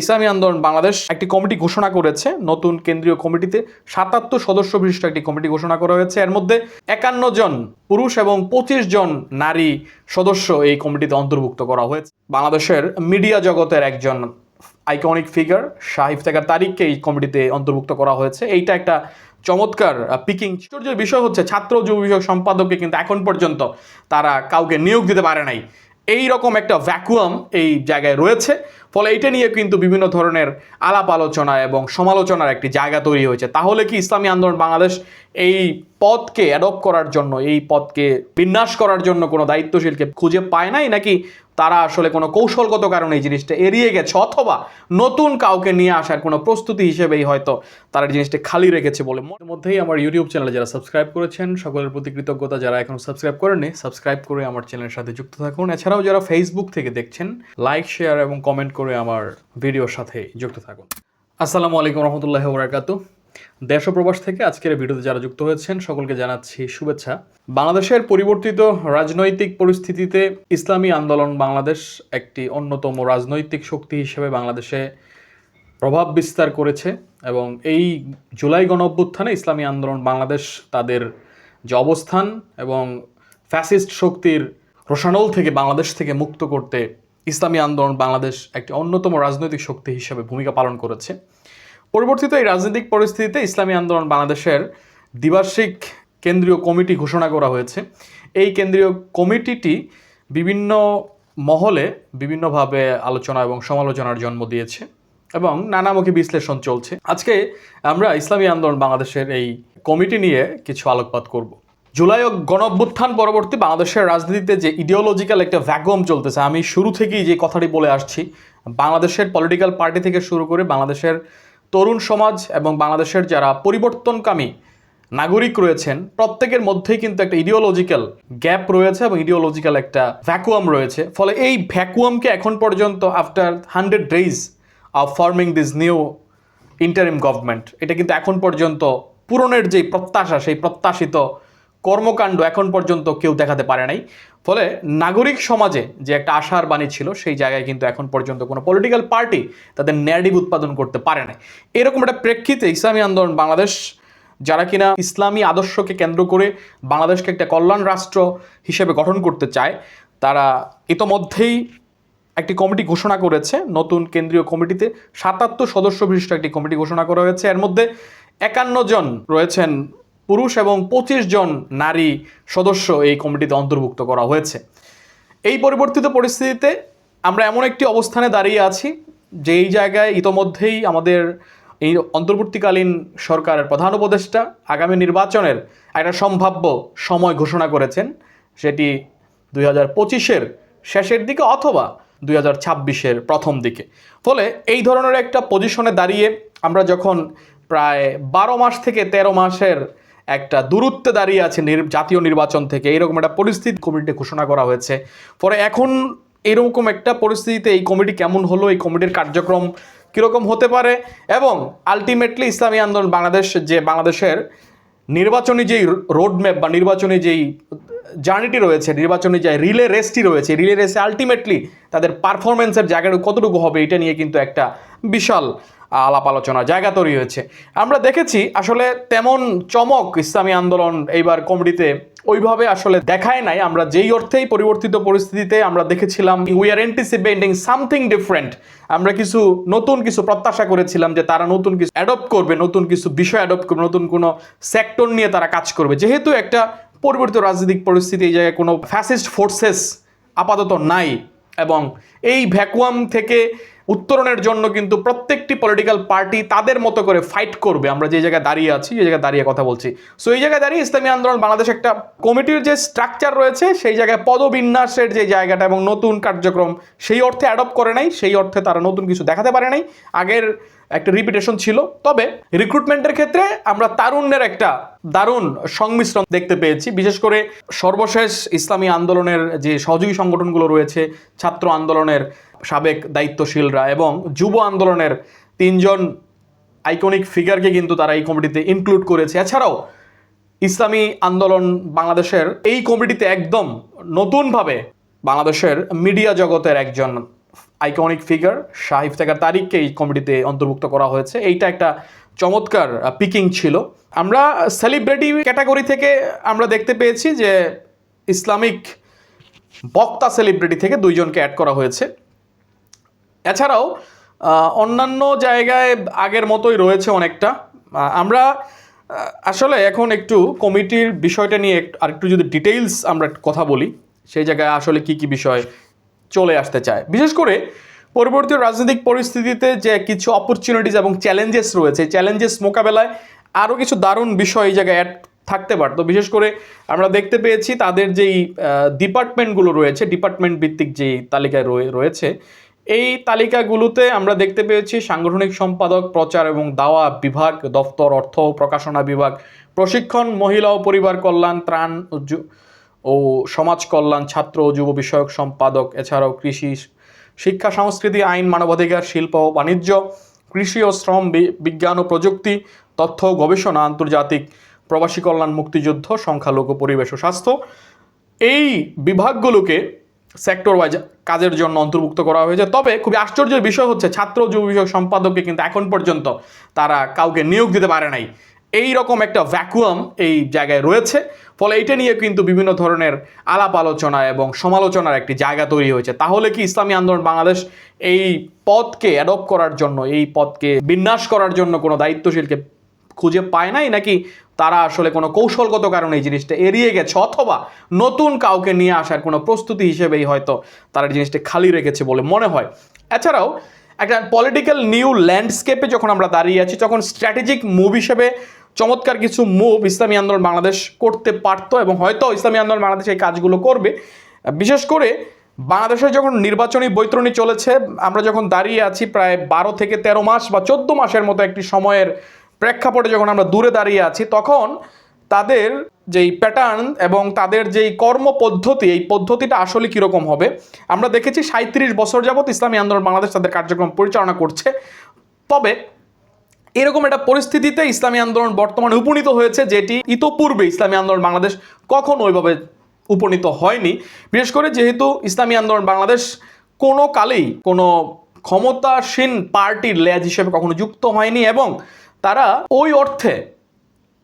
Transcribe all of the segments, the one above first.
ইসলামী আন্দোলন বাংলাদেশ একটি কমিটি ঘোষণা করেছে। নতুন কেন্দ্রীয় কমিটিতে সাতাত্তর সদস্য বিশিষ্ট একটি কমিটি ঘোষণা করা হয়েছে। এর মধ্যে একান্ন জন পুরুষ এবং পঁচিশ জন নারী সদস্য এই কমিটিতে অন্তর্ভুক্ত করা হয়েছে। বাংলাদেশের মিডিয়া জগতের একজন আইকনিক ফিগার শাহ ইফতেখার তারিখকে এই কমিটিতে অন্তর্ভুক্ত করা হয়েছে। এইটা একটা চমৎকার পিকিং বিষয় হচ্ছে ছাত্র যুব বিষয়ক সম্পাদককে কিন্তু এখন পর্যন্ত তারা কাউকে নিয়োগ দিতে পারে নাই। এই রকম একটা ভ্যাকুয়াম এই জায়গায় রয়েছে। ফলে এটা নিয়ে কিন্তু বিভিন্ন ধরনের আলাপ আলোচনা এবং সমালোচনার একটি জায়গা তৈরি হয়েছে। তাহলে কি ইসলামী আন্দোলন বাংলাদেশ এই পদকে অ্যাডপ্ট করার জন্য, এই পদকে বিন্যাস করার জন্য কোনো দায়িত্বশীলকে খুঁজে পায় নাই? নাকি তারা আসলে কোনো কৌশলগত কারণে এই জিনিসটা এড়িয়ে গেছে? অথবা নতুন কাউকে নিয়ে আসার কোনো প্রস্তুতি হিসেবেই হয়তো তারা জিনিসটা খালি রেখেছে বলে মনের মধ্যেই আমার ইউটিউব চ্যানেলে যারা সাবস্ক্রাইব করেছেন, সকলের প্রতি কৃতজ্ঞতা, যারা এখন সাবস্ক্রাইব করেননি সাবস্ক্রাইব করে আমার চ্যানেলের সাথে যুক্ত থাকুন। এছাড়াও যারা ফেসবুক থেকে দেখছেন লাইক শেয়ার এবং কমেন্ট করে আমার ভিডিওর সাথে যুক্ত থাকুন। আসসালামু আলাইকুম রহমতুল্লাহ বরাকাতু দেশ প্রবাস থেকে আজকের ভিডিওতে যারা যুক্ত হয়েছেন, সকলকে জানাচ্ছি শুভেচ্ছা। বাংলাদেশের পরিবর্তিত রাজনৈতিক পরিস্থিতিতে ইসলামী আন্দোলন বাংলাদেশ একটি অন্যতম রাজনৈতিক শক্তি হিসেবে বাংলাদেশে প্রভাব বিস্তার করেছে এবং এই জুলাই গণ অভ্যুত্থানে ইসলামী আন্দোলন বাংলাদেশ তাদের যে অবস্থান এবং ফ্যাসিস্ট শক্তির রোশানল থেকে বাংলাদেশ থেকে মুক্ত করতে ইসলামী আন্দোলন বাংলাদেশ একটি অন্যতম রাজনৈতিক শক্তি হিসেবে ভূমিকা পালন করেছে। পরিবর্তিত এই রাজনৈতিক পরিস্থিতিতে ইসলামী আন্দোলন বাংলাদেশের দ্বিবার্ষিক কেন্দ্রীয় কমিটি ঘোষণা করা হয়েছে। এই কেন্দ্রীয় কমিটিটি বিভিন্ন মহলে বিভিন্নভাবে আলোচনা এবং সমালোচনার জন্ম দিয়েছে এবং নানামুখী বিশ্লেষণ চলছে। আজকে আমরা ইসলামী আন্দোলন বাংলাদেশের এই কমিটি নিয়ে কিছু আলোকপাত করব। জুলাই ও গণঅভ্যুত্থান পরবর্তী বাংলাদেশের রাজনীতিতে যে ইডিওলজিক্যাল একটা ভ্যাকুয়াম চলতেছে, আমি শুরু থেকেই যে কথাটি বলে আসছি, বাংলাদেশের পলিটিক্যাল পার্টি থেকে শুরু করে বাংলাদেশের তরুণ সমাজ এবং বাংলাদেশের যারা পরিবর্তনকামী নাগরিক রয়েছেন, প্রত্যেকের মধ্যেই কিন্তু একটা ইডিওলজিক্যাল গ্যাপ রয়েছে এবং ইডিওলজিক্যাল একটা ভ্যাকুয়াম রয়েছে। ফলে এই ভ্যাকুয়ামকে এখন পর্যন্ত after hundred days of forming this new interim government এটা কিন্তু এখন পর্যন্ত পূরণের যেই প্রত্যাশা, সেই প্রত্যাশিত কর্মকাণ্ড এখন পর্যন্ত কেউ দেখাতে পারে নাই। ফলে নাগরিক সমাজে যে একটা আশার বাণী ছিল, সেই জায়গায় কিন্তু এখন পর্যন্ত কোনো পলিটিক্যাল পার্টি তাদের ন্যারেটিভ উৎপাদন করতে পারে নাই। এরকম একটা প্রেক্ষিতে ইসলামী আন্দোলন বাংলাদেশ, যারা কিনা ইসলামী আদর্শকে কেন্দ্র করে বাংলাদেশকে একটা কল্যাণ রাষ্ট্র হিসেবে গঠন করতে চায়, তারা ইতোমধ্যেই একটি কমিটি ঘোষণা করেছে। নতুন কেন্দ্রীয় কমিটিতে সাতাত্তর সদস্য বিশিষ্ট একটি কমিটি ঘোষণা করা হয়েছে। এর মধ্যে একান্ন জন রয়েছেন পুরুষ এবং পঁচিশ জন নারী সদস্য এই কমিটিতে অন্তর্ভুক্ত করা হয়েছে। এই পরিবর্তিত পরিস্থিতিতে আমরা এমন একটি অবস্থানে দাঁড়িয়ে আছি যে এই জায়গায় ইতোমধ্যেই আমাদের এই অন্তর্বর্তীকালীন সরকারের প্রধান উপদেষ্টা আগামী নির্বাচনের একটা সম্ভাব্য সময় ঘোষণা করেছেন, সেটি দুই হাজার পঁচিশের শেষের দিকে অথবা দুই হাজার ছাব্বিশের প্রথম দিকে। ফলে এই ধরনের একটা পজিশনে দাঁড়িয়ে আমরা যখন প্রায় বারো মাস থেকে তেরো মাসের একটা দূরত্বে দাঁড়িয়ে আছে জাতীয় নির্বাচন থেকে। এইরকম একটা পরিস্থিতি কমিটি ঘোষণা করা হয়েছে। ফলে এখন এরকম একটা পরিস্থিতিতে এই কমিটি কেমন হলো, এই কমিটির কার্যক্রম কীরকম হতে পারে এবং আলটিমেটলি ইসলামী আন্দোলন বাংলাদেশ যে, বাংলাদেশের নির্বাচনী যেই রোডম্যাপ বা নির্বাচনী যেই জার্নিটি রয়েছে, নির্বাচনী যে রিলে রেসটি রয়েছে রিলে রেসে আলটিমেটলি তাদের পারফরমেন্সের জায়গাটা কতটুকু হবে, এটা নিয়ে কিন্তু একটা বিশাল আলাপ আলোচনা জায়গা তৈরি হয়েছে। আমরা দেখেছি আসলে তেমন চমক ইসলামী আন্দোলন এইবার কমিটিতে ওইভাবে আসলে দেখায় নাই। আমরা যেই অর্থেই পরিবর্তিত পরিস্থিতিতে আমরা দেখেছিলাম we are anticipating something different আমরা কিছু নতুন কিছু প্রত্যাশা করেছিলাম যে তারা নতুন কিছু অ্যাডপ্ট করবে, নতুন কিছু বিষয় অ্যাডপ্ট করবে, নতুন কোনো সেক্টর নিয়ে তারা কাজ করবে। যেহেতু একটা পরিবর্তিত রাজনৈতিক পরিস্থিতি, এই জায়গায় কোনো ফ্যাসিস্ট ফোর্সেস আপাতত নাই এবং এই ভ্যাকুয়াম থেকে উত্তরণের জন্য কিন্তু প্রত্যেকটি পলিটিক্যাল পার্টি তাদের মতো করে ফাইট করবে। আমরা যে জায়গায় দাঁড়িয়ে আছি, যে জায়গায় দাঁড়িয়ে কথা বলছি। সো এই জায়গায় দাঁড়িয়ে ইসলামী আন্দোলন, বাংলাদেশ একটা কমিটির যে স্ট্রাকচার রয়েছে, সেই জায়গায় পদবিন্যাসের যে জায়গাটা এবং নতুন কার্যক্রম, সেই অর্থে অ্যাডপ্ট করে নাই, সেই অর্থে তারা নতুন কিছু দেখাতে পারে নাই। আগের একটা রিপিটেশন ছিল। তবে রিক্রুটমেন্টের ক্ষেত্রে আমরা তারুণ্যের একটা দারুণ সংমিশ্রণ দেখতে পেয়েছি। বিশেষ করে সর্বশেষ ইসলামী আন্দোলনের যে সহযোগী সংগঠনগুলো রয়েছে, ছাত্র আন্দোলনের সাবেক দায়িত্বশীলরা এবং যুব আন্দোলনের তিনজন আইকনিক ফিগারকে কিন্তু তারা এই কমিটিতে ইনক্লুড করেছে। এছাড়াও ইসলামী আন্দোলন বাংলাদেশের এই কমিটিতে একদম নতুনভাবে বাংলাদেশের মিডিয়া জগতের একজন আইকনিক ফিগার শাহ ইফতেখার তারিখকে এই কমিটিতে অন্তর্ভুক্ত করা হয়েছে। এইটা একটা চমৎকার পিকিং ছিল। আমরা সেলিব্রিটি ক্যাটাগরি থেকে আমরা দেখতে পেয়েছি যে ইসলামিক বক্তা সেলিব্রিটি থেকে দুইজনকে অ্যাড করা হয়েছে। এছাড়াও অন্যান্য জায়গায় আগের মতোই রয়েছে অনেকটা। আমরা আসলে এখন একটু কমিটির বিষয়টা নিয়ে আর একটু- যদি ডিটেইলস আমরা কথা বলি, সেই জায়গায় আসলে কি কি বিষয় চলে আসতে চায়। বিশেষ করে পরবর্তী রাজনৈতিক পরিস্থিতিতে যে কিছু অপরচুনিটিস এবং চ্যালেঞ্জেস রয়েছে চ্যালেঞ্জেস মোকাবেলায় আরও কিছু দারুণ বিষয় এই জায়গায় অ্যাড থাকতে পারতো বিশেষ করে আমরা দেখতে পেয়েছি তাদের যেই ডিপার্টমেন্টগুলো রয়েছে ডিপার্টমেন্ট ভিত্তিক যেই তালিকায় রয়ে- রয়েছে এই তালিকাগুলোতে আমরা দেখতে পেয়েছি সাংগঠনিক সম্পাদক, প্রচার এবং দাওয়া বিভাগ, দফতর, অর্থ ও প্রকাশনা বিভাগ, প্রশিক্ষণ, মহিলা ও পরিবার কল্যাণ, ত্রাণ ও সমাজ কল্যাণ, ছাত্র ও যুব বিষয়ক সম্পাদক, এছাড়াও কৃষি, শিক্ষা, সংস্কৃতি, আইন, মানবাধিকার, শিল্প ও বাণিজ্য, কৃষি ও শ্রম বিজ্ঞান ও প্রযুক্তি, তথ্য গবেষণা, আন্তর্জাতিক প্রবাসী কল্যাণ, মুক্তিযুদ্ধ, সংখ্যালঘু পরিবেশ ও স্বাস্থ্য। এই বিভাগগুলোকে সেক্টর ওয়াইজ কাজের জন্য অন্তর্ভুক্ত করা হয়েছে। তবে খুবই আশ্চর্যের বিষয় হচ্ছে ছাত্র যুব বিষয়ক সম্পাদককে কিন্তু এখন পর্যন্ত তারা কাউকে নিয়োগ দিতে পারে নাই। এই রকম একটা ভ্যাকুয়াম এই জায়গায় রয়েছে। ফলে এটা নিয়ে কিন্তু বিভিন্ন ধরনের আলাপ আলোচনা এবং সমালোচনার একটি জায়গা তৈরি হয়েছে। তাহলে কি ইসলামী আন্দোলন বাংলাদেশ এই পদকে অ্যাডপ্ট করার জন্য, এই পদকে বিন্যাস করার জন্য কোনো দায়িত্বশীলকে খুঁজে পায় নাই? নাকি তারা আসলে কোনো কৌশলগত কারণে এই জিনিসটা এড়িয়ে গেছে, অথবা নতুন কাউকে নিয়ে আসার কোনো প্রস্তুতি হিসেবেই হয়তো তারা জিনিসটা খালি রেখেছে বলে মনে হয়। এছাড়াও, একটা পলিটিক্যাল নিউ ল্যান্ডস্কেপে যখন আমরা দাঁড়িয়ে আছি, তখন স্ট্র্যাটেজিক মুভ হিসেবে চমৎকার কিছু মুভ ইসলামী আন্দোলন বাংলাদেশ করতে পারতো এবং হয়তো ইসলামী আন্দোলন বাংলাদেশ এই কাজগুলো করবে। বিশেষ করে বাংলাদেশে যখন নির্বাচনী বৈতরণী চলেছে, আমরা যখন দাঁড়িয়ে আছি প্রায় বারো থেকে তেরো মাস বা চোদ্দ মাসের মতো একটি সময়ের প্রেক্ষাপটে যখন আমরা দূরে দাঁড়িয়ে আছি, তখন তাদের যেই প্যাটার্ন এবং তাদের যেই কর্ম পদ্ধতি এই পদ্ধতিটা আসলে কীরকম হবে? আমরা দেখেছি সাঁত্রিশ বছর যাবৎ ইসলামী আন্দোলন বাংলাদেশ তাদের কার্যক্রম পরিচালনা করছে। তবে এরকম একটা পরিস্থিতিতে ইসলামী আন্দোলন বর্তমানে উপনীত হয়েছে, যেটি ইতোপূর্বে ইসলামী আন্দোলন বাংলাদেশ কখনো ওইভাবে উপনীত হয়নি। বিশেষ করে যেহেতু ইসলামী আন্দোলন বাংলাদেশ কোনো কালেই কোনো ক্ষমতাসীন পার্টির লেজ হিসেবে কখনো যুক্ত হয়নি এবং তারা ওই অর্থে,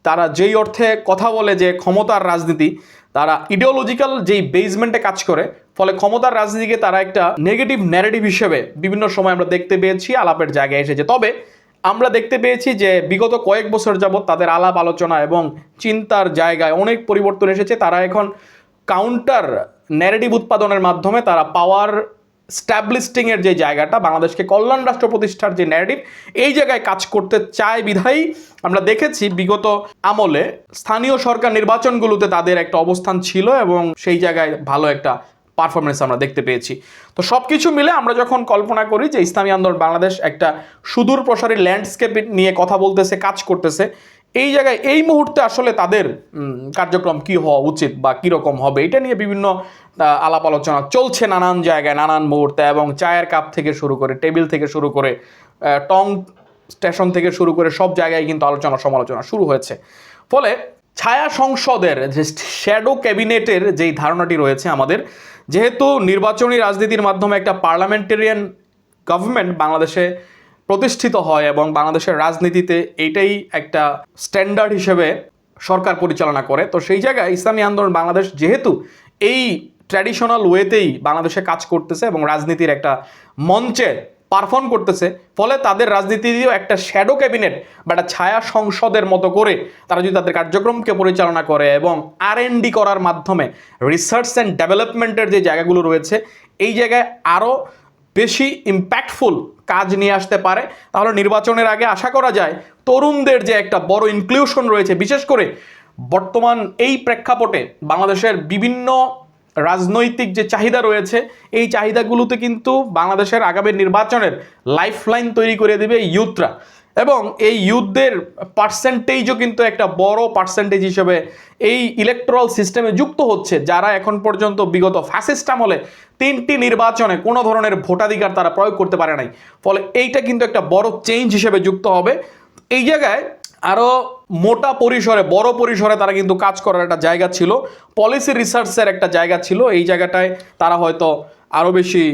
তারা যেই অর্থে কথা বলে যে ক্ষমতার রাজনীতি, তারা ইডিওলজিক্যাল যেই বেসমেন্টে কাজ করে, ফলে ক্ষমতার রাজনীতিকে তারা একটা নেগেটিভ ন্যারেটিভ হিসেবে বিভিন্ন সময় আমরা দেখতে পেয়েছি, আলাপের জায়গায় এসেছে। তবে আমরা দেখতে পেয়েছি যে বিগত কয়েক বছর যাবৎ তাদের আলাপ আলোচনা এবং চিন্তার জায়গায় অনেক পরিবর্তন এসেছে। তারা এখন কাউন্টার ন্যারেটিভ উৎপাদনের মাধ্যমে তারা পাওয়ার স্ট্যাবলিস্টিং এর যে জায়গাটা, বাংলাদেশকে কল্যাণ রাষ্ট্র প্রতিষ্ঠার যে ন্যারেটিভ এই জায়গায় কাজ করতে চায় বিধায়ী। আমরা দেখেছি বিগত আমলে স্থানীয় সরকার নির্বাচনগুলোতে তাদের একটা অবস্থান ছিল এবং সেই জায়গায় ভালো একটা পারফরমেন্স আমরা দেখতে পেয়েছি। তো সব কিছু মিলে আমরা যখন কল্পনা করি যে ইসলামী আন্দোলন বাংলাদেশ একটা সুদূর প্রসারী ল্যান্ডস্কেপ নিয়ে কথা বলতেছে, কাজ করতেছে এই জায়গায়, এই মুহূর্তে আসলে তাদের কার্যক্রম কি হওয়া উচিত বা কীরকম হবে? এটা নিয়ে বিভিন্ন আলাপ আলোচনা চলছে নানান জায়গায়, নানান মুহূর্তে এবং চায়ের কাপ থেকে শুরু করে, টেবিল থেকে শুরু করে টং স্টেশন থেকে শুরু করে সব জায়গায় কিন্তু আলোচনা সমালোচনা শুরু হয়েছে। ফলে ছায়া সংসদের যে শ্যাডো ক্যাবিনেটের যেই ধারণাটি রয়েছে আমাদের, যেহেতু নির্বাচনী রাজনীতির মাধ্যমে একটা পার্লামেন্টেরিয়ান গভর্নমেন্ট বাংলাদেশে প্রতিষ্ঠিত হয় এবং বাংলাদেশের রাজনীতিতে এইটাই একটা স্ট্যান্ডার্ড হিসেবে সরকার পরিচালনা করে। তো সেই জায়গায় ইসলামী আন্দোলন বাংলাদেশ যেহেতু এই ট্র্যাডিশনাল ওয়েতেই বাংলাদেশে কাজ করতেছে এবং রাজনীতির একটা মঞ্চে পারফর্ম করতেছে, ফলে তাদের রাজনীতিও একটা শ্যাডো ক্যাবিনেট বা একটা ছায়া সংসদের মতো করে তারা যদি তাদের কার্যক্রমকে পরিচালনা করে এবং আর ডি করার মাধ্যমে রিসার্চ অ্যান্ড ডেভেলপমেন্টের যে জায়গাগুলো রয়েছে, এই জায়গায় আরও বেশি ইম্প্যাক্টফুল কাজ নিয়ে আসতে পারে। তাহলে নির্বাচনের আগে আশা করা যায় তরুণদের যে একটা বড় ইনক্লুশন রয়েছে, বিশেষ করে বর্তমান এই প্রেক্ষাপটে বাংলাদেশের বিভিন্ন রাজনৈতিক যে চাহিদা রয়েছে, এই চাহিদাগুলোতে কিন্তু বাংলাদেশের আগামী নির্বাচনের লাইফলাইন তৈরি করে দেবে ইউথরা এবং এই ইউথদের পার্সেন্টেজও কিন্তু একটা বড় পার্সেন্টেজ হিসেবে এই ইলেকট্রাল সিস্টেমে যুক্ত হচ্ছে, যারা এখন পর্যন্ত বিগত ফ্যাসিস্ট আমলে তিনটি নির্বাচনে কোনো ধরনের ভোটাধিকার তারা প্রয়োগ করতে পারে নাই। ফলে এইটা কিন্তু একটা বড় চেঞ্জ হিসেবে যুক্ত হবে। এই জায়গায় আরও মোটা পরিসরে, বড় পরিসরে তারা কিন্তু কাজ করার একটা জায়গা ছিল। পলিসি রিসার্চের একটা জায়গা ছিল। এই জায়গাটায় তারা হয়তো আরও বেশি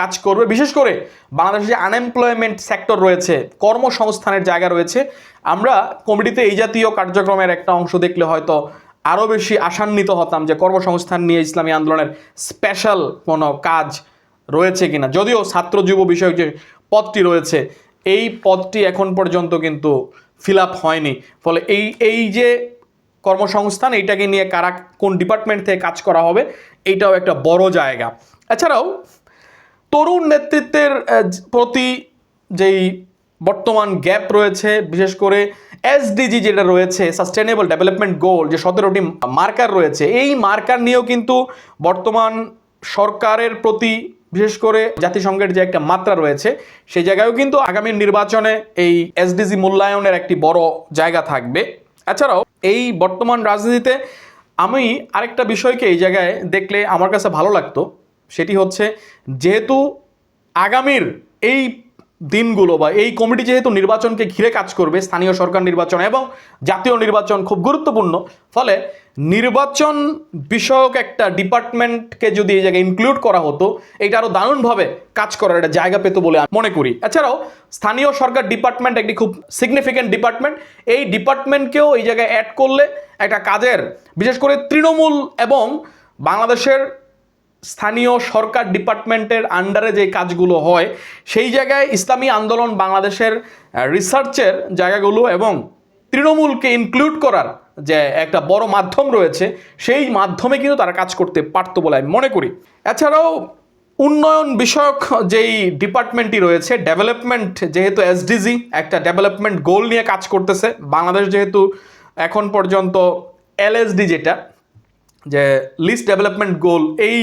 কাজ করবে। বিশেষ করে বাংলাদেশে যে আনএমপ্লয়মেন্ট সেক্টর রয়েছে, কর্মসংস্থানের জায়গা রয়েছে, আমরা কমিটিতে এই জাতীয় কার্যক্রমের একটা অংশ দেখলে হয়তো আরও বেশি আশান্বিত হতাম যে কর্মসংস্থান নিয়ে ইসলামী আন্দোলনের স্পেশাল কোনো কাজ রয়েছে কিনা। যদিও ছাত্র যুব বিষয়ক যে পদটি রয়েছে, এই পদটি এখন পর্যন্ত কিন্তু ফিল আপ হয়নি। ফলে এই এই যে কর্মসংস্থান, এইটাকে নিয়ে কারা কোন ডিপার্টমেন্ট থেকে কাজ করা হবে, এইটাও একটা বড় জায়গা। এছাড়াও তরুণ নেতৃত্বের প্রতি যেই বর্তমান গ্যাপ রয়েছে, বিশেষ করে এসডিজি যেটা রয়েছে সাস্টেনেবল ডেভেলপমেন্ট গোল যে সতেরোটি মার্কার রয়েছে, এই মার্কার নিয়েও কিন্তু বর্তমান সরকারের প্রতি বিশেষ করে জাতিসংঘের যে একটা মাত্রা রয়েছে, সেই জায়গায়ও কিন্তু আগামী নির্বাচনে এই এসডিজি মূল্যায়নের একটি বড় জায়গা থাকবে। এছাড়াও এই বর্তমান রাজনীতিতে আমি আরেকটা বিষয়কে এই জায়গায় দেখলে আমার কাছে ভালো লাগতো। সেটি হচ্ছে যেহেতু আগামীর এই দিনগুলো বা এই কমিটি যেহেতু নির্বাচনকে ঘিরে কাজ করবে, স্থানীয় সরকার নির্বাচন এবং জাতীয় নির্বাচন খুব গুরুত্বপূর্ণ, ফলে নির্বাচন বিষয়ক একটা ডিপার্টমেন্টকে যদি এই জায়গায় ইনক্লুড করা হতো এটা আরও দারুণভাবে কাজ করার একটা জায়গা পেত বলে আমি মনে করি। এছাড়াও স্থানীয় সরকার ডিপার্টমেন্ট একটি খুব সিগনিফিক্যান্ট ডিপার্টমেন্ট, এই ডিপার্টমেন্টকেও এই জায়গায় অ্যাড করলে একটা কাজের, বিশেষ করে তৃণমূল এবং বাংলাদেশের স্থানীয় সরকার ডিপার্টমেন্টের আন্ডারে যে কাজগুলো হয়, সেই জায়গায় ইসলামী আন্দোলন বাংলাদেশের রিসার্চের জায়গাগুলো এবং তৃণমূলকে ইনক্লুড করার যে একটা বড় মাধ্যম রয়েছে, সেই মাধ্যমে কিন্তু তারা কাজ করতে পারতো বলে আমি মনে করি। এছাড়াও উন্নয়ন বিষয়ক যেই ডিপার্টমেন্টটি রয়েছে ডেভেলপমেন্ট যেহেতু এসডিজি একটা ডেভেলপমেন্ট গোল নিয়ে কাজ করতেছে, বাংলাদেশ যেহেতু এখন পর্যন্ত এলএসডি যেটা, যে লিস্ট ডেভেলপমেন্ট গোল এই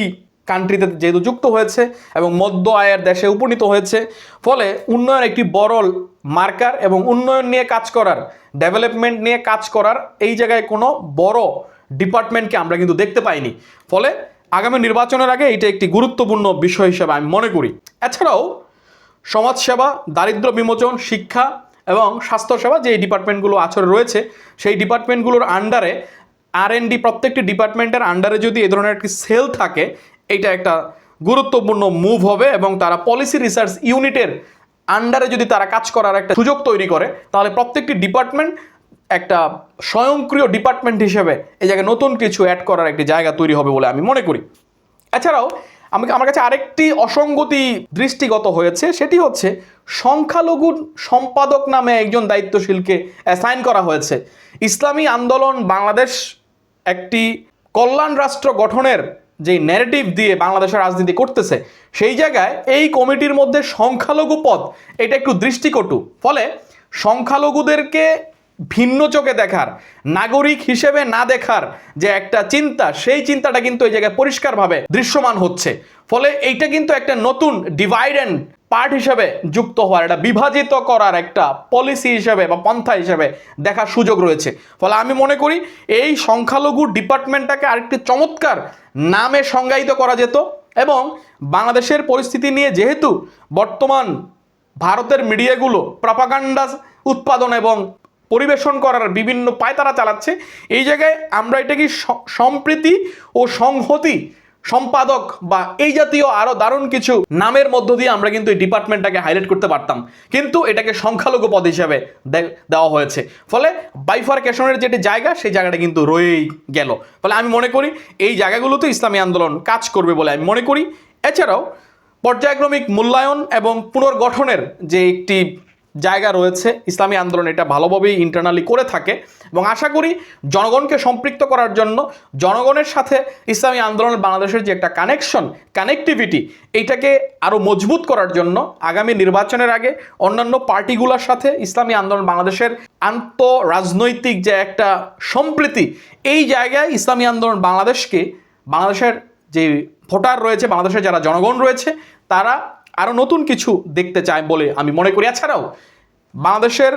কান্ট্রিতে যেহেতু যুক্ত হয়েছে এবং মধ্য আয়ের দেশে উপনীত হয়েছে, ফলে উন্নয়ন একটি বড় মার্কার এবং উন্নয়ন নিয়ে কাজ করার ডেভেলপমেন্ট নিয়ে কাজ করার এই জায়গায় কোনো বড় ডিপার্টমেন্টকে আমরা কিন্তু দেখতে পাইনি। ফলে আগামী নির্বাচনের আগে এটা একটি গুরুত্বপূর্ণ বিষয় হিসেবে আমি মনে করি। এছাড়াও সমাজসেবা, দারিদ্র বিমোচন, শিক্ষা এবং স্বাস্থ্যসেবা যে ডিপার্টমেন্টগুলো আছড়ে রয়েছে, সেই ডিপার্টমেন্টগুলোর আন্ডারে আর এন ডি প্রত্যেকটি ডিপার্টমেন্টের আন্ডারে যদি এ ধরনের একটি সেল থাকে এইটা একটা গুরুত্বপূর্ণ মুভ হবে এবং তারা পলিসি রিসার্চ ইউনিটের আন্ডারে যদি তারা কাজ করার একটা সুযোগ তৈরি করে, তাহলে প্রত্যেকটি ডিপার্টমেন্ট একটা স্বয়ংক্রিয় ডিপার্টমেন্ট হিসেবে এই জায়গায় নতুন কিছু অ্যাড করার একটি জায়গা তৈরি হবে বলে আমি মনে করি। এছাড়াও, আমি, আমার কাছে আরেকটি অসঙ্গতি দৃষ্টিগত হয়েছে, সেটি হচ্ছে সংখ্যালঘু সম্পাদক নামে একজন দায়িত্বশীলকে অ্যাসাইন করা হয়েছে। ইসলামী আন্দোলন বাংলাদেশ একটি কল্যাণ রাষ্ট্র গঠনের যে ন্যারেটিভ দিয়ে বাংলাদেশের রাজনীতি করতেছে, সেই জায়গায় এই কমিটির মধ্যে সংখ্যালঘু পদ, এটা একটু দৃষ্টিকটু। ফলে সংখ্যালঘুদেরকে ভিন্ন চোখে দেখার, নাগরিক হিসেবে না দেখার যে একটা চিন্তা, সেই চিন্তাটা কিন্তু এই জায়গায় পরিষ্কারভাবে দৃশ্যমান হচ্ছে। ফলে এইটা কিন্তু একটা নতুন ডিভাইড অ্যান্ড পার্ট হিসেবে যুক্ত হওয়ার একটা বিভাজিত করার একটা পলিসি হিসেবে বা পন্থা হিসেবে দেখার সুযোগ রয়েছে। ফলে আমি মনে করি এই সংখ্যালঘু ডিপার্টমেন্টটাকে আরেকটি চমৎকার নামে সংজ্ঞায়িত করা যেত এবং বাংলাদেশের পরিস্থিতি নিয়ে যেহেতু বর্তমান ভারতের মিডিয়াগুলো প্রপাগান্ডা উৎপাদন এবং পরিবেশন করার বিভিন্ন পায়তারা চালাচ্ছে, এই জায়গায় আমরা এটাকে সম্প্রীতি ও সংহতি সম্পাদক বা এই জাতীয় আরও দারুণ কিছু নামের মধ্য দিয়ে আমরা কিন্তু এই ডিপার্টমেন্টটাকে হাইলাইট করতে পারতাম। কিন্তু এটাকে সংখ্যালঘু পদ হিসাবে দেওয়া হয়েছে। ফলে বাইফার্কেশনের যেটি জায়গা, সেই জায়গাটা কিন্তু রয়েই গেল। ফলে আমি মনে করি এই জায়গাগুলোতে ইসলামী আন্দোলন কাজ করবে বলে আমি মনে করি। এছাড়াও পর্যায়ক্রমিক মূল্যায়ন এবং পুনর্গঠনের যে একটি জায়গা রয়েছে, ইসলামী আন্দোলন এটা ভালোভাবেই ইন্টারনালি করে থাকে এবং আশা করি জনগণকে সম্পৃক্ত করার জন্য জনগণের সাথে ইসলামী আন্দোলন বাংলাদেশের যে একটা কানেকশন কানেক্টিভিটি এইটাকে আরও মজবুত করার জন্য আগামী নির্বাচনের আগে অন্যান্য পার্টিগুলোর সাথে ইসলামী আন্দোলন বাংলাদেশের আন্ত রাজনৈতিক যে একটা সম্প্রীতি, এই জায়গায় ইসলামী আন্দোলন বাংলাদেশকে, বাংলাদেশের যে ভোটার রয়েছে, বাংলাদেশের যারা জনগণ রয়েছে, তারা আরও নতুন কিছু দেখতে চায় বলে আমি মনে করি। এছাড়াও, বাংলাদেশের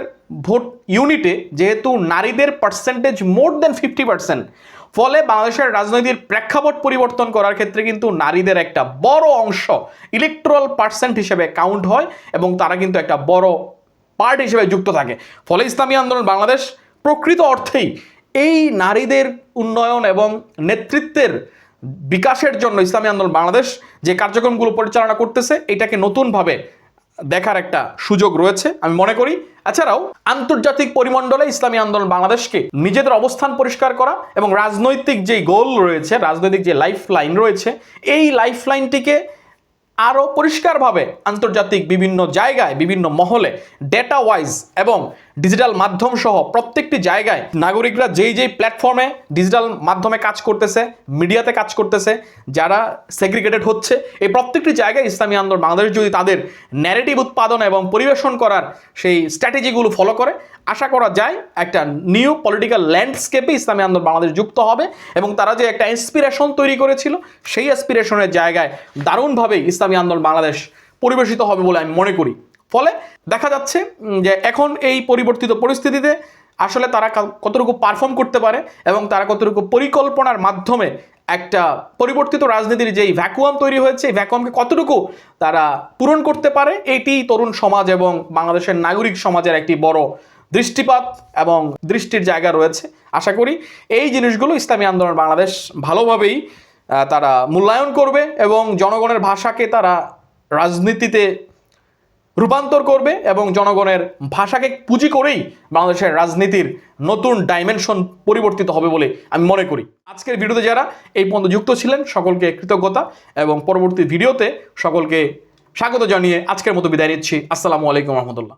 ভোট ইউনিটে যেহেতু নারীদের percentage more than fifty percent ফলে বাংলাদেশের রাজনৈতিক প্রেক্ষাপট পরিবর্তন করার ক্ষেত্রে কিন্তু নারীদের একটা বড় অংশ ইলেকট্রাল পার্সেন্ট হিসেবে কাউন্ট হয় এবং তারা কিন্তু একটা বড় পার্ট হিসেবে যুক্ত থাকে। ফলে ইসলামী আন্দোলন বাংলাদেশ প্রকৃত অর্থেই এই নারীদের উন্নয়ন এবং নেতৃত্বের বিকাশের জন্য ইসলামী আন্দোলন বাংলাদেশ যে কার্যক্রমগুলো পরিচালনা করতেছে, এটাকে নতুনভাবে দেখার একটা সুযোগ রয়েছে, আমি মনে করি। এছাড়াও, আন্তর্জাতিক পরিমণ্ডলে ইসলামী আন্দোলন বাংলাদেশকে নিজেদের অবস্থান পরিষ্কার করা এবং রাজনৈতিক যে গোল রয়েছে, রাজনৈতিক যে লাইফ লাইন রয়েছে, এই লাইফ লাইনটিকে আরও পরিষ্কারভাবে আন্তর্জাতিক বিভিন্ন জায়গায়, বিভিন্ন মহলে ডেটা ওয়াইজ এবং ডিজিটাল মাধ্যম সহ প্রত্যেকটি জায়গায় নাগরিকরা যেই যেই প্ল্যাটফর্মে ডিজিটাল মাধ্যমে কাজ করতেছে মিডিয়াতে কাজ করতেছে, যারা সেগ্রিগেটেড হচ্ছে, এই প্রত্যেকটি জায়গায় ইসলামী আন্দোলন, বাংলাদেশ যদি তাদের ন্যারেটিভ উৎপাদন এবং পরিবেশন করার সেই স্ট্র্যাটেজিগুলো ফলো করে, আশা করা যায় একটা নিউ পলিটিক্যাল ল্যান্ডস্কেপে ইসলামী আন্দোলন বাংলাদেশ যুক্ত হবে এবং তারা যে একটা ইন্সপিরেশন তৈরি করেছিল, সেই ইন্সপিরেশনের জায়গায় দারুণভাবে ইসলামী আন্দোলন বাংলাদেশ পরিবেশিত হবে বলে আমি মনে করি। ফলে দেখা যাচ্ছে যে এখন এই পরিবর্তিত পরিস্থিতিতে আসলে তারা কতটুকু পারফর্ম করতে পারে এবং তারা কতটুকু পরিকল্পনার মাধ্যমে একটা পরিবর্তিত রাজনীতির যেই ভ্যাকুয়াম তৈরি হয়েছে, এই ভ্যাকুয়ামকে কতটুকু তারা পূরণ করতে পারে, এটি তরুণ সমাজ এবং বাংলাদেশের নাগরিক সমাজের একটি বড় দৃষ্টিপাত এবং দৃষ্টির জায়গা রয়েছে। আশা করি এই জিনিসগুলো ইসলামী আন্দোলন বাংলাদেশ ভালোভাবেই তারা মূল্যায়ন করবে এবং জনগণের ভাষাকে তারা রাজনীতিতে রূপান্তর করবে এবং জনগণের ভাষাকে পুঁজি করেই বাংলাদেশের রাজনীতির নতুন ডাইমেনশন পরিবর্তিত হবে বলে আমি মনে করি। আজকের ভিডিওতে যারা এই পর্যন্ত যুক্ত ছিলেন, সকলকে কৃতজ্ঞতা এবং পরবর্তী ভিডিওতে সকলকে স্বাগত জানিয়ে আজকের মতো বিদায় নিচ্ছি। আসসালামু আলাইকুম রহমতুল্লাহ।